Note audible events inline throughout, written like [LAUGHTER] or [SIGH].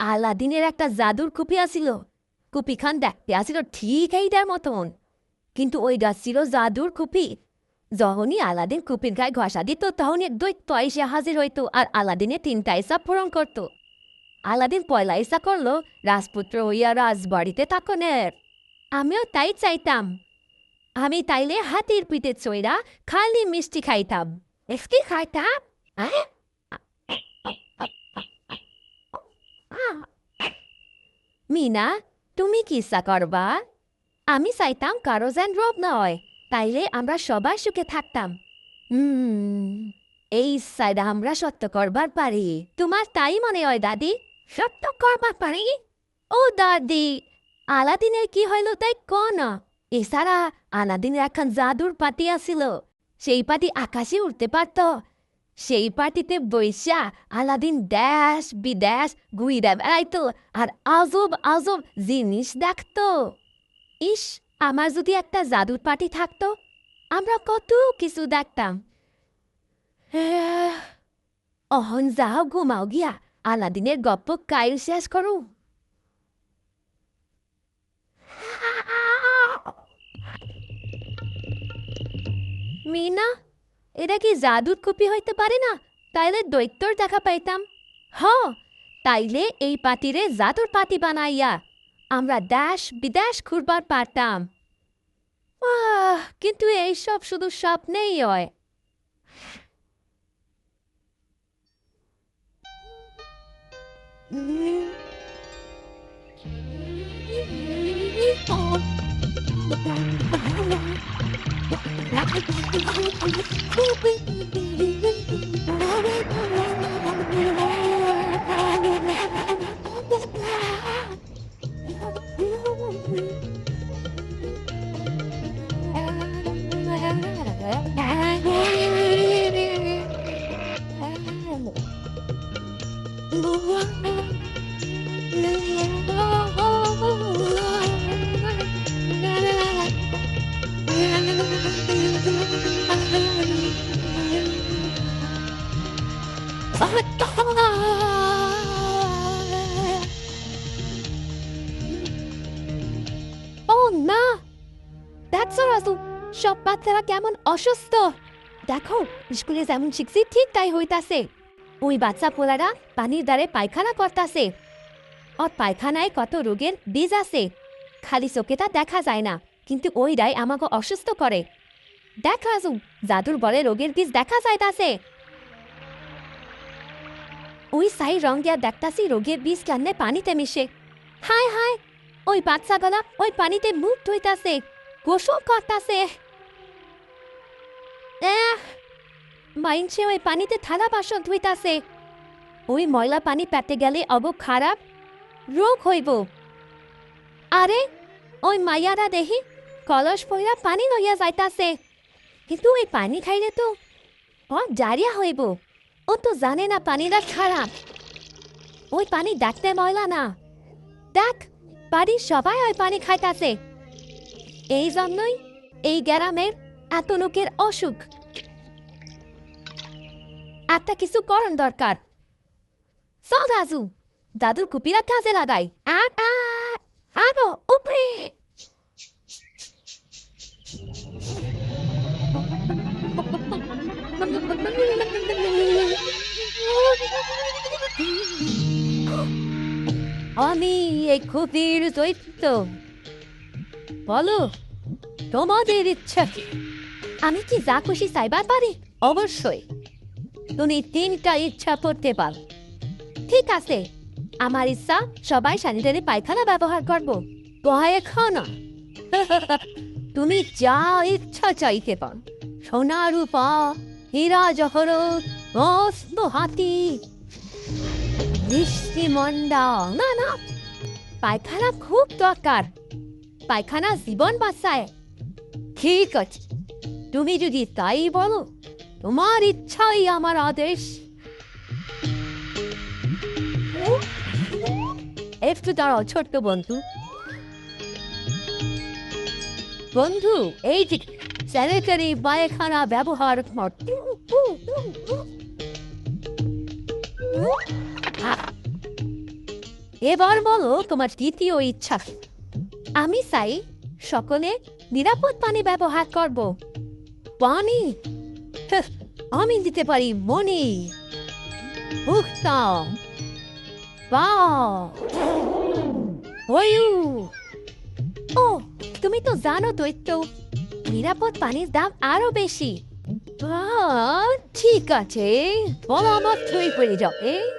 আলাদিনের একটা জাদুর কুপি আসিল কুপিখান দেখতে আসিল ঠিক এইটার মতন। কিন্তু ওইটা ছিল জাদুর কুপি। যখনই আলাদিন কুপির গায়ে ঘষা দিত, তখনই দৈত্য এসে হাজির হইতো আর আলাদিনে তিনটা ইসা পূরণ করত। আলাদিন পয়লা ইসা করল, রাজপুত্র হইয়া রাজবাড়িতে থাকনের। আমিও তাই চাইতাম। আমি তাইলে হাতির পিঠে চইরা খালি মিষ্টি খাইতাম। এসকি খাইতাম? আহ? মিনা, তুমি কি ইচ্ছা করবা? আমি চাইতাম কারও যেন রোগ নয় তাইলে আমরা সবাই সুখে থাকতাম। এই ইচ্ছাটা আমরা সত্য করবার পারি তোমার তাই মনে হয়, দাদি। সত্য করবার পারি ও দাদি আলাদিনের কি হইল তাই ক না এছাড়া আলাদিনের এখন জাদুর পাতি আছিল। সেই পাতি আকাশে উঠতে পারত সেই পার্টিতে বৈশা আলাদিন দেশ বিদেশ ঘুইরা বেড়াইতো আর আজব আজব জিনিস দেখত। ইস, আমার যদি একটা জাদুর পার্টি থাকতো, আমরা কত কিছু দেখতাম। অহন যাও ঘুমাও গিয়া, আলাদিনের গপ্প কাইল শেষ করু। মিনা এটা কি জাদুর কপি হইতে পারে না? তাইলে দৈত্যর দেখা পাইতাম। হ তাইলে এই পাতিরে জাদুর পাতি বানাইয়া আমরা দেশ বিদেশ ঘুরবার পারতাম। কিন্তু এইসব শুধু স্বপ্নেই হয়। губы. ও না। দেখছ রাজু সব বাচ্চারা কেমন অসুস্থ? দেখো, স্কুলে যেমন শিখছি, ঠিক তাই হইতাছে। ওই বাচ্চা পোলারা পানির দ্বারে পায়খানা করতাছে। ওর পায়খানায় কত রোগের বীজ আছে। খালি চোখে তা দেখা যায় না, কিন্তু ওইটাই আমাকে অসুস্থ করে। দেখ, রাজু, জাদুর বলে রোগের বীজ দেখা যাইতাছে। ওই সাই রং দিয়া দেখতাছি রোগের বীজ কেন পানিতে মিশে। হায় হায়, ওই বাচ্চাগুলা ওই পানিতে মুখ ধুইতাছে, গোসল করতাছে। মাইনছে ওই পানিতে থালা বাসন ধুইতাছে। ওই ময়লা পানি পেতে গেলে অব খারাপ রোগ হইব। আরে, ওই মাইয়ারা দেহি কলস পইরা পানি লইয়া যাইতাছে। কিন্তু ওই পানি খাইলে তো ও ডায়রিয়া হইব। ও তো জানে না পানিটা খারাপ। ওই পানি দেখতে ময়লা না। দেখ, বাড়ির সবাই ওই পানি খাইতাছে। এই জন্যই এই গ্রামের এত লোকের অসুখ। একটা কিছু করণ দরকার। চল রাজু, দাদুর কুপিরা কাজে লাগাই। আ- আ- আমি এই খুপির দৈত্য বলো, তোমাদের ইচ্ছা কি? আমি কি যা খুশি চাইবার পারি? অবশ্যই। তুমি তিনটা ইচ্ছা করতে পার। ঠিক আছে, আমার ইচ্ছা সবাই স্যানিটারি পায়খানা ব্যবহার করব। খানা [LAUGHS] তুমি যা ইচ্ছা চাইতে পার। সোনা রূপা হীরা জহরত, মস্ত হাতি মিষ্টি মন্ডা না না, পায়খানা খুব দরকার। পায়খানা জীবন বাঁচায়। ঠিক আছে, তুমি যদি তাই বলো, তোমার ইচ্ছাই আমার আদেশ। একটু দাঁড়াও, ছোট্ট বন্ধু। বন্ধু, এই যে স্যানিটারি পায়খানা ব্যবহার কর। এবার বলো তোমার দ্বিতীয় ইচ্ছা আমি চাই সকলে নিরাপদ পানি ব্যবহার করব। পানি? আমি দিতে পারি মনি ও, তুমি তো জানো দৈত্য, নিরাপদ পানির দাম আরও বেশি। ঠিক আছে, বলো আমার তুই করে যাবে।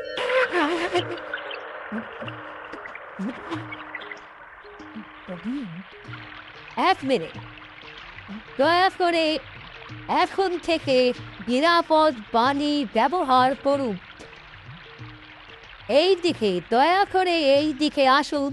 এক মিনিট। দয়া করে এখন থেকে নিরাপদ বাণী ব্যবহার করুন। এই দিকে, দয়া করে এই দিকে আসুন।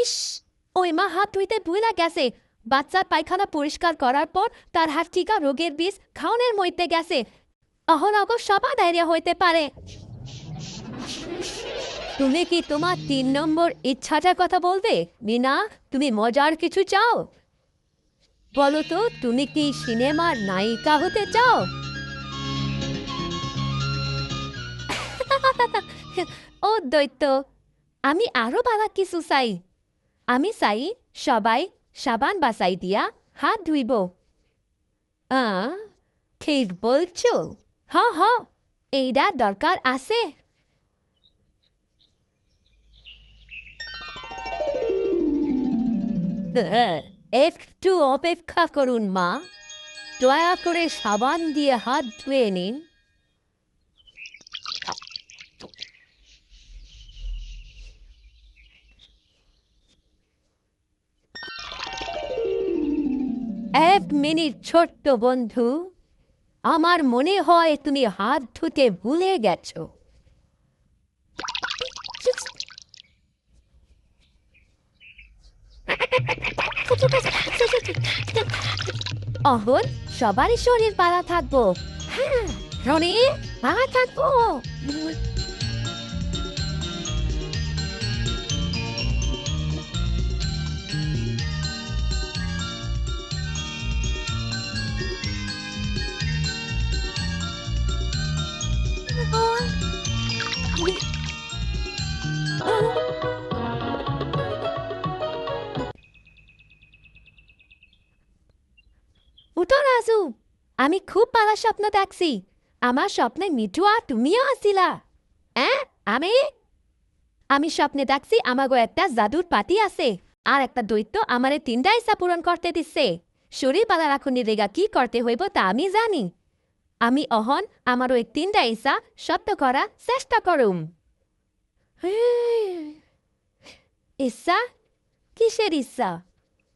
ইস ওই মা হাত ধুইতে ভুলে গেছে। বাচ্চার পায়খানা পরিষ্কার করার পর তার হাত টিকা রোগের বিষ খাওনের মধ্যে গেছে। অহনগ সবা ডায়রিয়া হইতে পারে। তুমি কি তোমার তিন নম্বর ইচ্ছাটার কথা বলবে? মিনা, তুমি মজার কিছু চাও? বলো তো, তুমি কি সিনেমার নায়িকা হতে চাও? [LAUGHS] ও দৈত্য, আমি আরও বালা কিছু চাই। আমি চাই সবাই সাবান বাসাই দিয়া হাত ধুইব। ঠিক বলছো। হ হ এইটা দরকার আছে। [LAUGHS] একটু অপেক্ষা করুন মা। দয়া করে সাবান দিয়ে হাত ধুয়ে নিন। এক মিনিট, ছোট্ট বন্ধু। আমার মনে হয় তুমি হাত ধুতে ভুলে গেছো। অহন সবারই শরীর পাড়া থাকব। হ্যাঁ রনি পালা থাকব। উঠো, রাজু। আমি খুব পালা স্বপ্ন দেখছি। আমার স্বপ্নে মিঠু আর তুমিও আসিলা হ্যাঁ আমি? আমি স্বপ্নে দেখছি আমাগো একটা জাদুর পাতি আছে, আর একটা দৈত্য আমারে তিনটা ইচ্ছা পূরণ করতে দিচ্ছে। শরীর পালা রাখুনি রেগা কি করতে হইব তা আমি জানি। আমি অহন আমারও এক তিনটা ইচ্ছা সত্য করা চেষ্টা করুম। ইচ্ছা? কিসের ইচ্ছা?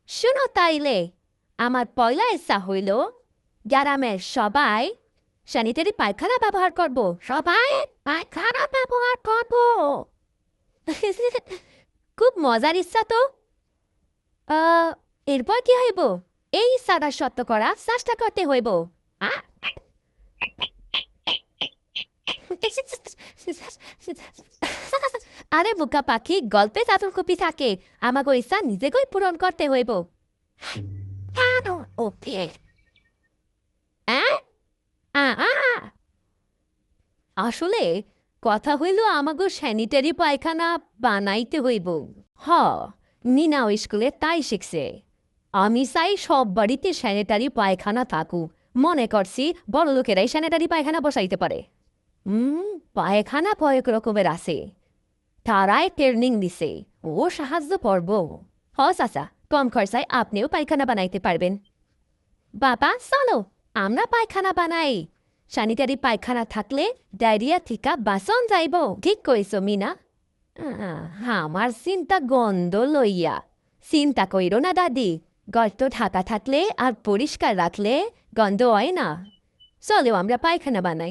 শুনো তাইলে। আমার পয়লা ইচ্ছা হইল গ্রামের সবাই স্যানিটারি পায়খানা ব্যবহার করব। সবাই পায়খানা ব্যবহার করব। খুব মজার ইচ্ছা তো। এরপর কি হইব? এই ইচ্ছাটা সত্য করা চেষ্টা করতে হইব? আরে বুকা পাখি, গল্পে চাতুর কপি থাকে। আমাকে ইচ্ছা নিজেকেই পূরণ করতে হইব। কেন ওকে আসলে, কথা হইল আমাগো স্যানিটারি পায়খানা বানাইতে হইব। হ নিনাও স্কুলে তাই শিখছে। আমি চাই সব বাড়িতে স্যানিটারি পায়খানা থাকুক। মনে করছি বড় লোকেরাই স্যানিটারি পায়খানা বসাইতে পারে। হুম পায়খানা কয়েক রকমের আছে। তারাই ট্রেনিং দিছে ও সাহায্য করব। হ, চাচা। কম খরচায় আপনিও পায়খানা বানাইতে পারবেন। বাবা, চলো, আমরা পায়খানা বানাই। স্যানিটারি পায়খানা থাকলে ডায়রিয়া থিকা বাসন যাইব। ঠিক কইছ, মিনা। আমার চিন্তা গন্ধ লইয়া। চিন্তা কইর না, দাদি। গর্ত ঢাকা থাকলে আর পরিষ্কার রাখলে গন্ধ হয় না। চলেও আমরা পায়খানা বানাই।